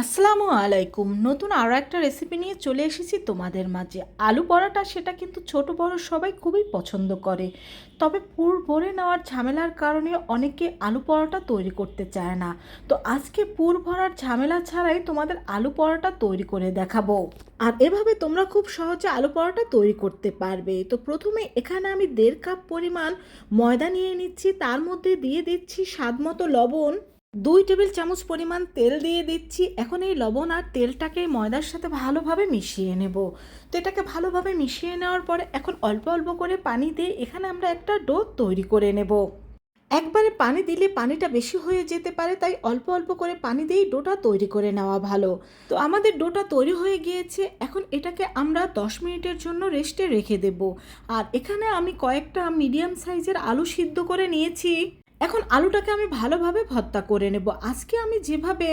আসসালামু আলাইকুম। নতুন আরও একটা রেসিপি নিয়ে চলে এসেছি তোমাদের মাঝে। আলু পরাটা সেটা কিন্তু ছোট, বড় সবাই খুবই পছন্দ করে। তবে পুর ভরে নেওয়ার ঝামেলার কারণে অনেকে আলু পরোটা তৈরি করতে চায় না। তো আজকে পুর ভরার ঝামেলা ছাড়াই তোমাদের আলু পরোটা তৈরি করে দেখাবো। আর এভাবে তোমরা খুব সহজে আলু পরোটা তৈরি করতে পারবে। তো প্রথমে এখানে আমি দেড় কাপ পরিমাণ ময়দা নিয়ে নিচ্ছি। তার মধ্যে দিয়ে দিচ্ছি স্বাদ মতো লবণ দুই টেবিল চামচ পরিমাণ তেল দিয়ে দিচ্ছি। এখন এই লবণ আর তেলটাকে ময়দার সাথে ভালোভাবে মিশিয়ে নেব। তো এটাকে ভালোভাবে মিশিয়ে নেওয়ার পরে এখন অল্প অল্প করে পানি দিয়ে এখানে আমরা একটা ডো তৈরি করে নেব। একবারে পানি দিলে পানিটা বেশি হয়ে যেতে পারে, তাই অল্প অল্প করে পানি দিয়েই ডোটা তৈরি করে নেওয়া ভালো। তো আমাদের ডোটা তৈরি হয়ে গিয়েছে, এখন এটাকে আমরা দশ মিনিটের জন্য রেস্টে রেখে দেব। আর এখানে আমি কয়েকটা মিডিয়াম সাইজের আলু সিদ্ধ করে নিয়েছি। এখন আলুটাকে আমি ভালোভাবে ভর্তা করে নেব। আজকে আমি যেভাবে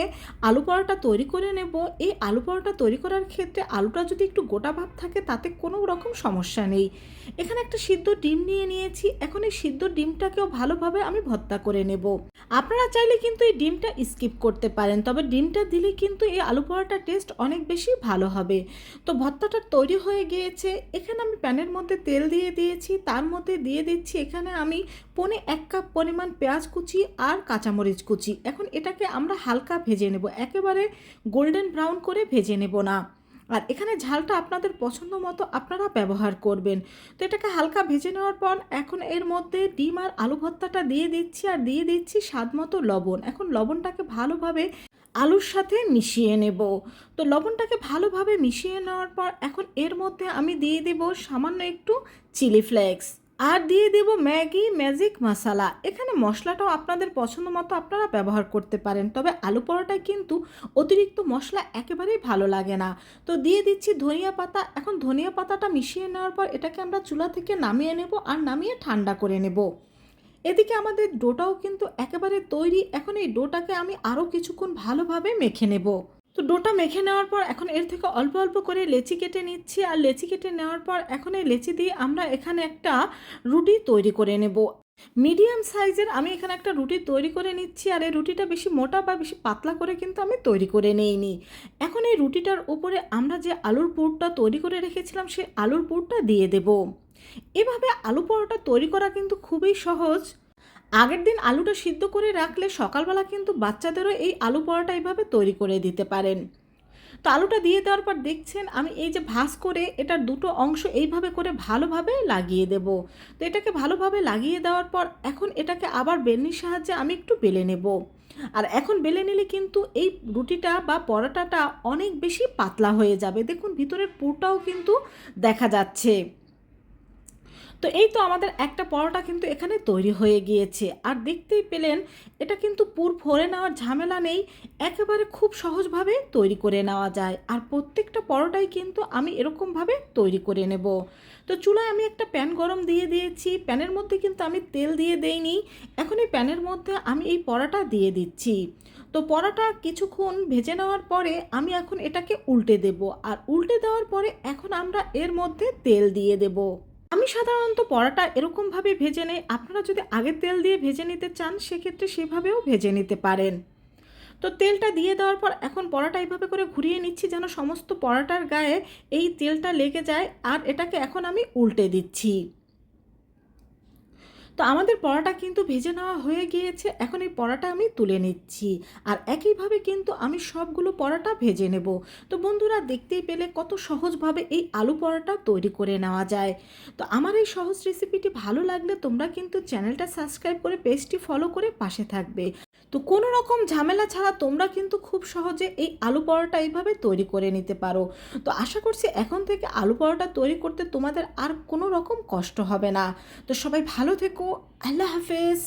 আলু পরোটা তৈরি করে নেব, এই আলু পরোটা তৈরি করার ক্ষেত্রে আলুটা যদি একটু গোটা ভাব থাকে, তাতে কোনো রকম সমস্যা নেই। এখানে একটা সিদ্ধ ডিম নিয়ে নিয়েছি। এখন এই সিদ্ধ ডিমটাকেও ভালোভাবে আমি ভর্তা করে নেব। আপনারা চাইলে কিন্তু এই ডিমটা স্কিপ করতে পারেন, তবে ডিমটা দিলে কিন্তু এই আলু পরোটার টেস্ট অনেক বেশি ভালো হবে। তো ভর্তাটা তৈরি হয়ে গিয়েছে। এখানে আমি প্যানের মধ্যে তেল দিয়ে দিয়েছি। তার মধ্যে দিয়ে দিচ্ছি এখানে আমি পনে এক কাপ পরিমাণ পেঁয়াজ কুচি আর কাঁচামরিচ কুচি। এখন এটাকে আমরা হালকা ভেজে নেব। একেবারে গোল্ডেন ব্রাউন করে ভেজে নেব না। আর এখানে ঝালটা আপনাদের পছন্দ মতো আপনারা ব্যবহার করবেন। তো এটাকে হালকা ভেজে নেওয়ার পর এখন এর মধ্যে ডিম আর আলু ভর্তাটা দিয়ে দিচ্ছি আর দিয়ে দিচ্ছি স্বাদ মতো লবণ। এখন লবণটাকে ভালোভাবে আলুর সাথে মিশিয়ে নেব। তো লবণটাকে ভালোভাবে মিশিয়ে নেওয়ার পর এখন এর মধ্যে আমি দিয়ে দেব সামান্য একটু চিলি ফ্লেক্স। আর দিয়ে দেব ম্যাগি, ম্যাজিক মশালা। এখানে মশলাটাও আপনাদের পছন্দ মতো আপনারা ব্যবহার করতে পারেন। তবে আলু পরোটায় কিন্তু অতিরিক্ত মশলা একেবারেই ভালো লাগে না। তো দিয়ে দিচ্ছি ধনিয়া পাতা। এখন ধনিয়া পাতাটা মিশিয়ে নেওয়ার পর এটাকে আমরা চুলা থেকে নামিয়ে নেব আর নামিয়ে ঠান্ডা করে নেব। এদিকে আমাদের ডোটাও কিন্তু একেবারে তৈরি। এখন এই ডোটাকে আমি আরও কিছুক্ষণ ভালোভাবে মেখে নেব। তো ডোটা মেখে নেওয়ার পর এখন এর থেকে অল্প অল্প করে লেচি কেটে নিচ্ছি। আর লেচি কেটে নেওয়ার পর এখন এই লেচি দিয়ে আমরা এখানে একটা রুটি তৈরি করে নেব। মিডিয়াম সাইজের আমি এখানে একটা রুটি তৈরি করে নিচ্ছি। আর এই রুটিটা বেশি মোটা বা বেশি পাতলা করে কিন্তু আমি তৈরি করে নেইনি। এখন এই রুটিটার উপরে আমরা যে আলুর পুরটা তৈরি করে রেখেছিলাম, সেই আলুর পুরটা দিয়ে দেব। এভাবে আলু পরোটা তৈরি করা কিন্তু খুবই সহজ। আগের দিন আলুটা সিদ্ধ করে রাখলে সকালবেলা কিন্তু বাচ্চাদেরও এই আলু পরোটা এইভাবে তৈরি করে দিতে পারেন। তো আলুটা দিয়ে দেওয়ার পর দেখছেন আমি এই যে ভাঁজ করে এটার দুটো অংশ এইভাবে করে ভালোভাবে লাগিয়ে দেব। তো এটাকে ভালোভাবে লাগিয়ে দেওয়ার পর এখন এটাকে আবার বেলনির সাহায্যে আমি একটু বেলে নেব। আর এখন বেলে নিলে কিন্তু এই রুটিটা বা পরোটাটা অনেক বেশি পাতলা হয়ে যাবে। দেখুন ভিতরের পুরটাও কিন্তু দেখা যাচ্ছে। তো এই তো আমাদের একটা পরোটা কিন্তু এখানে তৈরি হয়ে গিয়েছে। আর দেখতেই পেলেন, এটা কিন্তু পুর ভরে নেওয়ার ঝামেলা নেই, একেবারে খুব সহজভাবে তৈরি করে নেওয়া যায়। আর প্রত্যেকটা পরোটাই কিন্তু আমি এরকমভাবে তৈরি করে নেব। তো চুলায় আমি একটা প্যান গরম দিয়ে দিয়েছি, প্যানের মধ্যে কিন্তু আমি তেল দিয়ে দেইনি, এখন এই প্যানের মধ্যে আমি এই পরোটা দিয়ে দিচ্ছি। তো পরোটা কিছুক্ষণ ভেজে নেওয়ার পরে আমি এখন এটাকে উল্টে দেব, আর উল্টে দেওয়ার পরে এখন আমরা এর মধ্যে তেল দিয়ে দেবো। আমি সাধারণত পরোটা এরকমভাবে ভেজে নেই। আপনারা যদি আগে তেল দিয়ে ভেজে নিতে চান, সেক্ষেত্রে সেভাবেও ভেজে নিতে পারেন। তো তেলটা দিয়ে দেওয়ার পর এখন পরাটা এইভাবে করে ঘুরিয়ে নিচ্ছি যেন সমস্ত পরাটার গায়ে এই তেলটা লেগে যায়। আর এটাকে এখন আমি উল্টে দিচ্ছি। তো আমাদের পরোটা কিন্তু ভেজে নেওয়া হয়ে গিয়েছে। এখন এই পরোটা আমি তুলে নিচ্ছি। আর একইভাবে কিন্তু আমি সবগুলো পরোটা ভেজে নেব। তো বন্ধুরা, দেখতেই পেলে কত সহজভাবে এই আলু পরোটা তৈরি করে নেওয়া যায়। তো আমার এই সহজ রেসিপিটি ভালো লাগলে তোমরা কিন্তু চ্যানেলটা সাবস্ক্রাইব করে পেজটি ফলো করে পাশে থাকবে। তো কোনো রকম ঝামেলা ছাড়া তোমরা কিন্তু খুব সহজে এই আলু পরোটা এইভাবে তৈরি করে নিতে পারো। তো আশা করছি এখন থেকে আলু পরোটা তৈরি করতে তোমাদের আর কোনো রকম কষ্ট হবে না। তো সবাই ভালো থেকো। আল্লাহ হাফেজ।